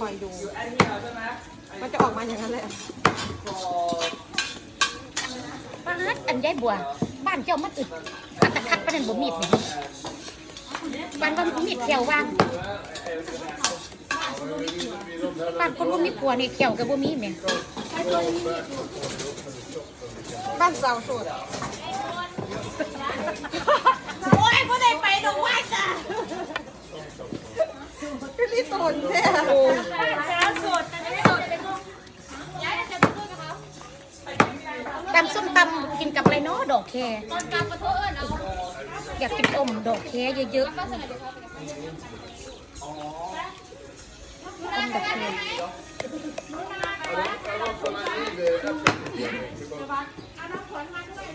คอยดู you add here ใช่ไหมมันจะออกมาอย่างนั้นเลย for ป้าดอันยายบัว บ้านเจ้ามันอึดอัตคัดประเด็นบ่มีดนี่บ้านว่ามีดแขววางบ้านคนบ่มีผัวนี่แขวก็บ่มีแม่บ้านสาวโสดโอ้ยบ่ ได้ไปดอกว่าจ้ะพี่ลิตนแท้ตำส้มตำกินกับอะไรเนาะดอกแคอยากกินอมดอกแคเยอะๆอมดอกแค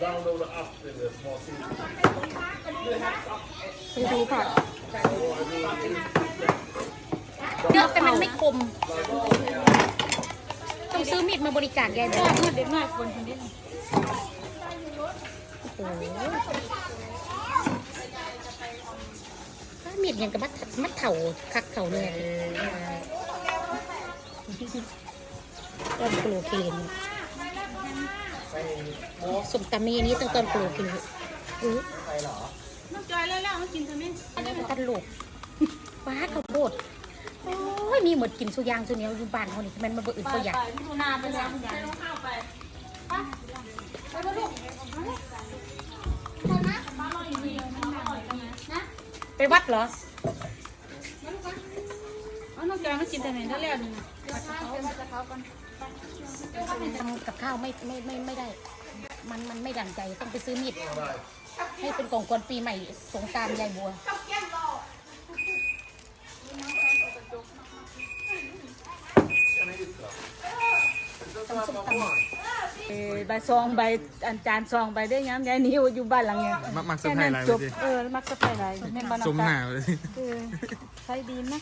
Download the app in the small city. ไปดูค่ะเยอะแต่มันไม่คม ต้องซื้อมีดมาบริการยายบัวเด็กน้อยคนคนนี้โอ้โหถ้ามีดยังกับมัดมัดเข่าคักเข่าเนี่ยต้นโปรเคน สมตำมีอันนี้ตั้งต้นโปรเคนอื้อน้องจอยแล้วแล้วมากินทำไมตันลูกว้าข้าวโพดโอ้ยมีหมดกินสุอยางสุเหนียวอยู่บ้านเขานี่มันมาบ่อื่นก็อยากดูนาไปแล้วคุณยายข้าวไปไปวัดเหรอเอาน้องจอยมากินทำไมแล้วแล้วนี่ทำกับข้าวไม่ไม่ไม่ไม่ได้ มันมันไม่ดั่งใจต้องไปซื้อมีดให้เป็นของกวนปีใหม่สงกรารยายบัวใบซองใบอันจานซองใบได้ยังยายนิ้วอยู่บ้านหลังเนี้ยมักมักสะพายลายจไว้บดิเออมักสะพายลายแม่นบ้านสมหนาเลยเออใช้ดีนะ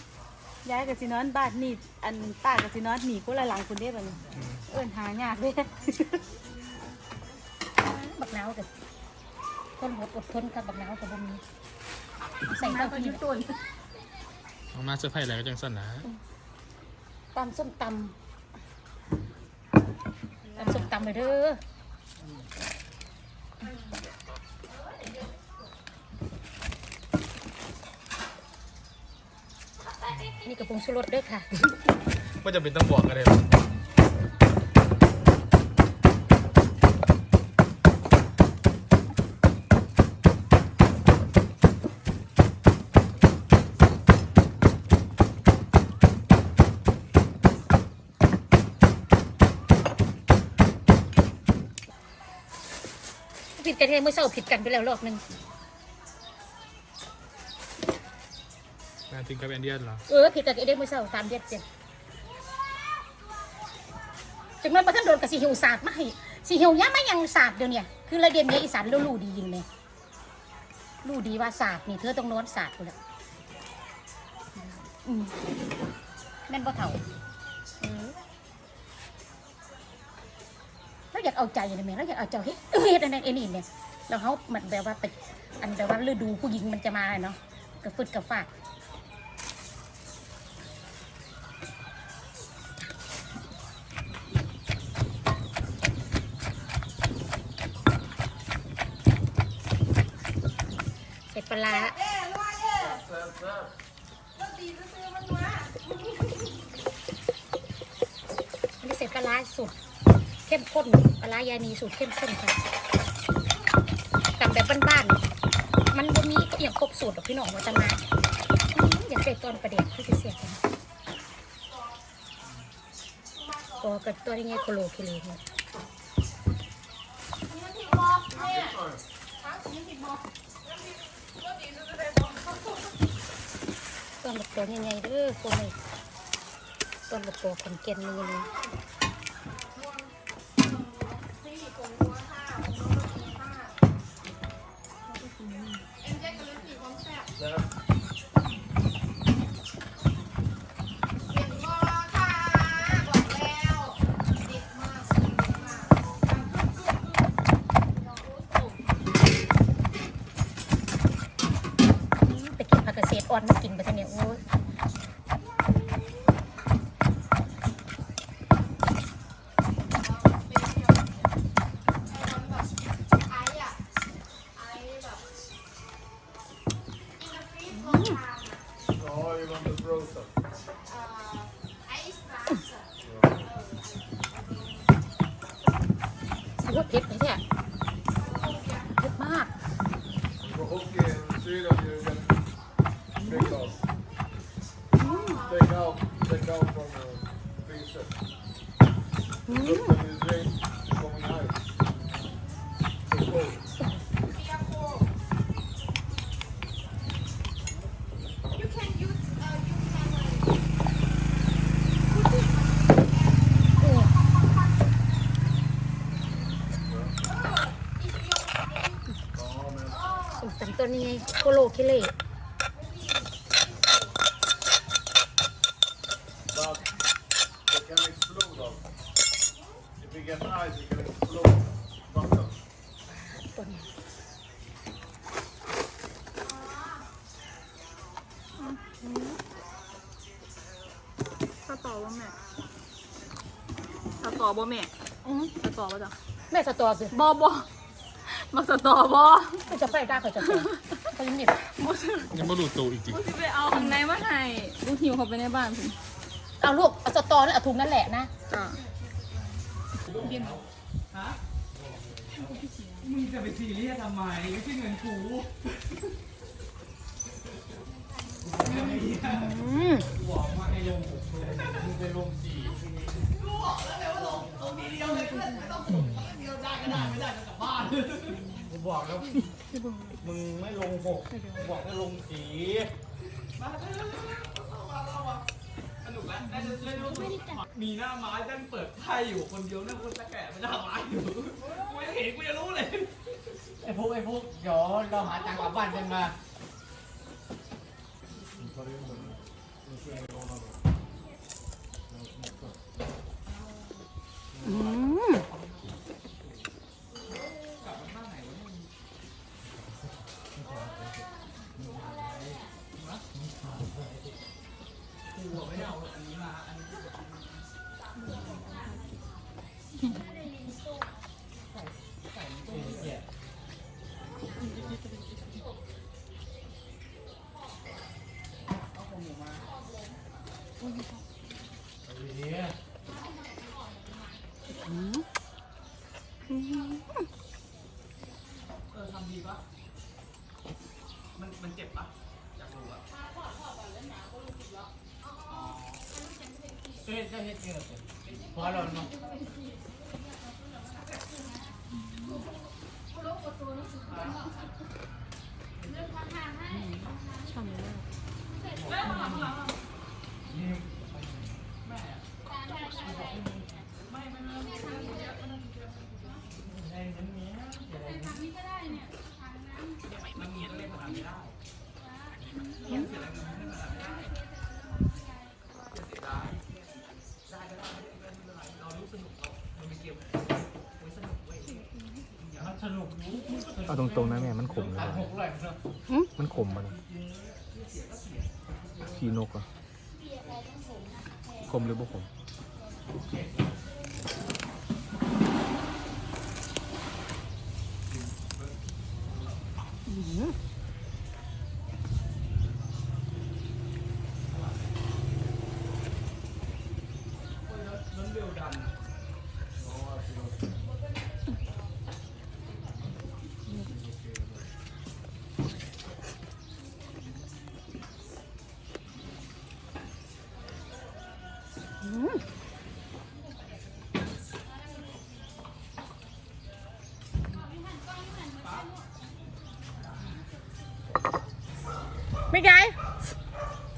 ย้ายกับสินอนบ้านนี่อันป้ากับสินอนหนีคนละหลังคนเด้บัดนี้เอิ้นหายากเด้ บักนาวกับทนอดอดทนกับบักนาวกับบ่มีใส่เต้าที่ต้นเอามาสะพายลายก็จังสั่นนะตำส้มตำตำส้มตำเลยเด้อนี่กระปุงชูรสเด้อค่ะว่าจะเป็นต้องบอกกันเลย ผิดกันเองเมื่อเช้าผิดกันไปแล้วรอบหนึงมาถึงกับแอนเดียนเหรอเออผิดกันเองเมื่อเช้าสามเดือนเจ็ดจังนั้นประท่านโดนกับสีหิวศาสตร์มาให้สีหิวย่าไม่ยังศาสตร์เดี๋ยวเนี้คือระเดียนเนี้ยอีสานรู้รู้ดียิงเลยรู้ดีว่าศาสตร์นี่เธอต้องโน้นศาสตร์กูแล้วอืมแม่นบ่เถ่าเออแล้วอยากเอาใจนะแม่แล้วอยากเอาใจเฮ้ยเฮ็ดอันนั้นอ้นี่เนี่ยแล้วเขามันแบบว่าไปอันแบบว่าฤดูผู้หญิงมันจะมาเนาะกระฟึดกระฟากเป็ดปลาร้าอันนี้เสร็จปลาร้าสูตร เข้มข้นปลาร้ายานีสูตรเข้มข้นค่ะตำแบบบ้านๆมันบ่มีเกี่ยงครบสูตรหรอกพี่น้องว่าจะมาอื้ออยากใส่ตอนประเด็นที่เสียกันตัวกับตัวนี้ไงโคโลเคเลเนี่ยต้นบักตัวยังไงเด้อคนนี้ต้นบักตัวขอนเกนนี่นี่ไปกิน อ่อนมากินไปทีเนี่ยโอ้ย Ja, you want the frozen. โอ้ยเผ็ดเลยเนี่ยเผ็ดมาก cold. สมสันตัวนี้ไงโคโลเคเล่ But it can explode though. If you get ice, it can explode. Butter. ตัวนี้สตอบ่แม่สตอบ่แม่อือสตอบ่จ้ะแม่สตอคือบ่บ่มาสตอบ่ไม่จะไปได้ก็จะไปไปยิ้มดิบบ่สิยังไม่รู้ตัวอีกจริงบ่สิไปเอาข้างในมาให้ลูกหิวเข้าไปในบ้านพุ่นเอาลูกเอาสตอนั่นเอาถุงนั่นแหละนะจ้ะ มึงจะไปซีเรียสทำไมไม่ใช่เงินกูอืมบอกมาให้ลงผมมึงไปลงสี่กูบอกแล้วไงว่าลงลงนี้เดียวเลยไม่ต้องลงทีเดียวได้ก็ได้ไม่ได้ก็กลับบ้านกูบอกแล้วมึงไม่ลงหกบอกให้ลงสี่มาเร็วๆมาเร็วๆ หน้าไม้ตั้งเปิดไพ่อยู่คนเดียวนั่งคนตะแกะไม่หน้าไม้อยู่กูยังเห็นกูยังรู้เลยไอ้พวกไอ้พวกเดี๋ยวเราหาตังค์กลับบ้านกันมาอืม พอแเอาตรงๆนะแม่ มันขมเลยหกเลยเนอะมันขมมันขี้นกอะขมหรือบ่ขม ไม่ได้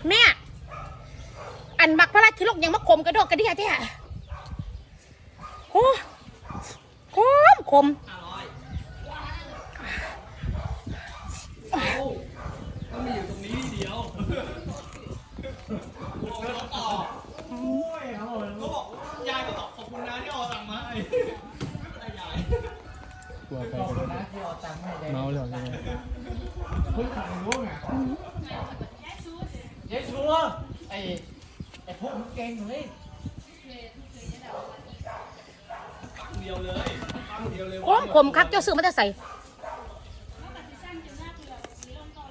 แม่อันบักพระราชลกยังมาขมกระโดดกระเดียเที่โอ้ขมขมเอามันมีอยู่ตรงนี้เดียวบอกแล้วต่อโอ้ยอร่อก็บอกยายก็บอกขอบคุณนะที่เอดังมาให้ไม่เป็นไรยายกลัวไปขอเองค์มาให้ยายเมาแล้วใช่ไหม เพิ่งขับรู้ไง ว่าไอ้ไอ้พวกมันเก่งเลยตั้งเดียวเลยตั้งเดียวเลยขมขมครับเจ้าซื้อมาแต่ใส่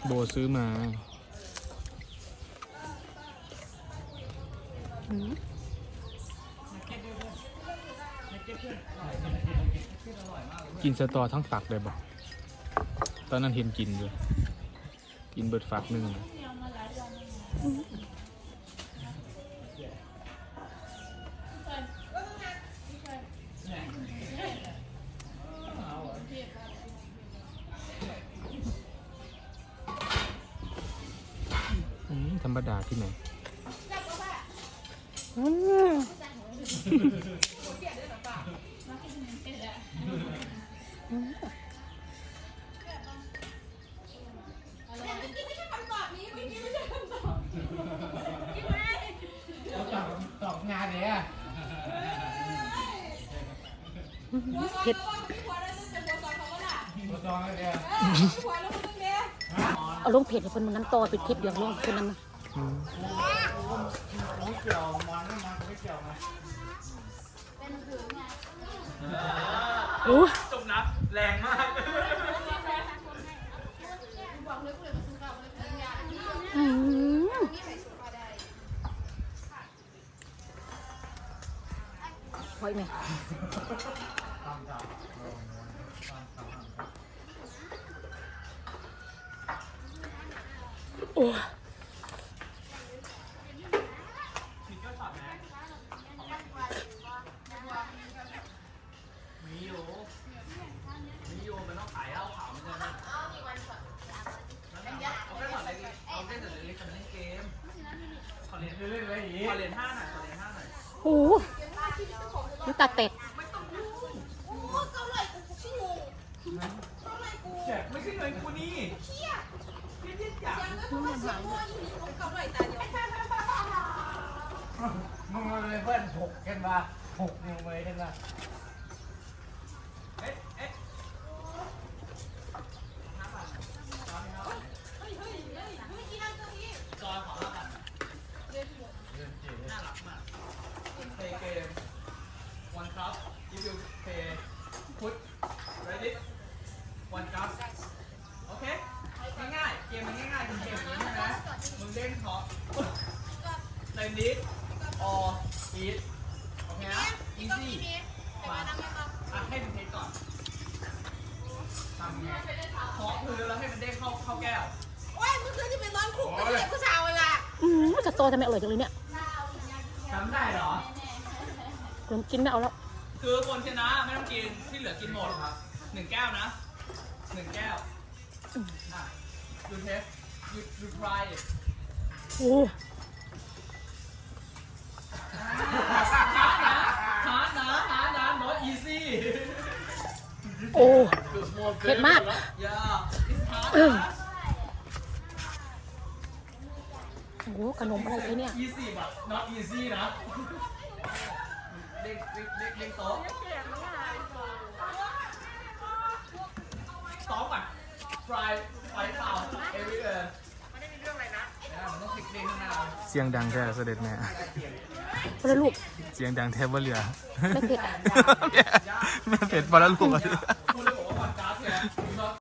โบซื้อมากินสตอทั้งฝักเลยบอกตอนนั้นเห็นกินด้วยกินเบิดฝักหนึ่งนะ อืมธรรมดาที่ไหนอืม ตอบงานเนี่ย เผ็ด ตัวจอง เนี่ยเอาลงเผ็ดให้เพิ่นมันน้ำต่อปิดคลิปเดี๋ยวลงเพิ่นนั้นนะอืมไม่เกี่ยวมันไม่มันไม่เกี่ยวนะโอ้จบนะแรงมากอืมพอยไหม เรียนเล่นอะไรอย่างงี้ขอเรียนห้าหน่อยขอเรียนห้าหน่อยโหน้ำตาแตกแจกไม่ใช่เงินกูนี่เชี่ยเชี่ยจัง มึงมาเลยเพื่อนหกกันมาหกยังไงกันมาเอ๊ะเอ๊ะจอยขอแล้วกันน่ารักมาก play game มมึงเล่นขอในนิด or eat โอเคนะ easy มาอะให้เป็นเทสก่อนทำไงเคาะพื้นแล้วให้มันเด้งเข้าเข้าแก้วอืมจะโตทำไมอร่อยจังเลยเนี่ยจำได้เหรอผมกินไม่เอาแล้ว คือคนชนะไม่ต้องกินที่เหลือกินหมดครับหนึ่งแก้วนะหนึ่งแก้วอะดูเทสดูดู try it โอ้ฮาร์ดนะฮาร์ดนะ not easy โอ้เผ็ดมาก yeah it's hard โอ้โหขนมอะไรเนี่ย easy but not easy นะเด็กเด็กเด็กเด็กโต๊ะซ้อมก่อน try ไฟเปล่า everywhere เด้งข้างหน้าเสียงดังแท้เสด็จแม่พอแล้วลูก เสียงดังแทบว่าเหลือไม่เผ็ดแม่เป็ดพอแล้วลูกอะ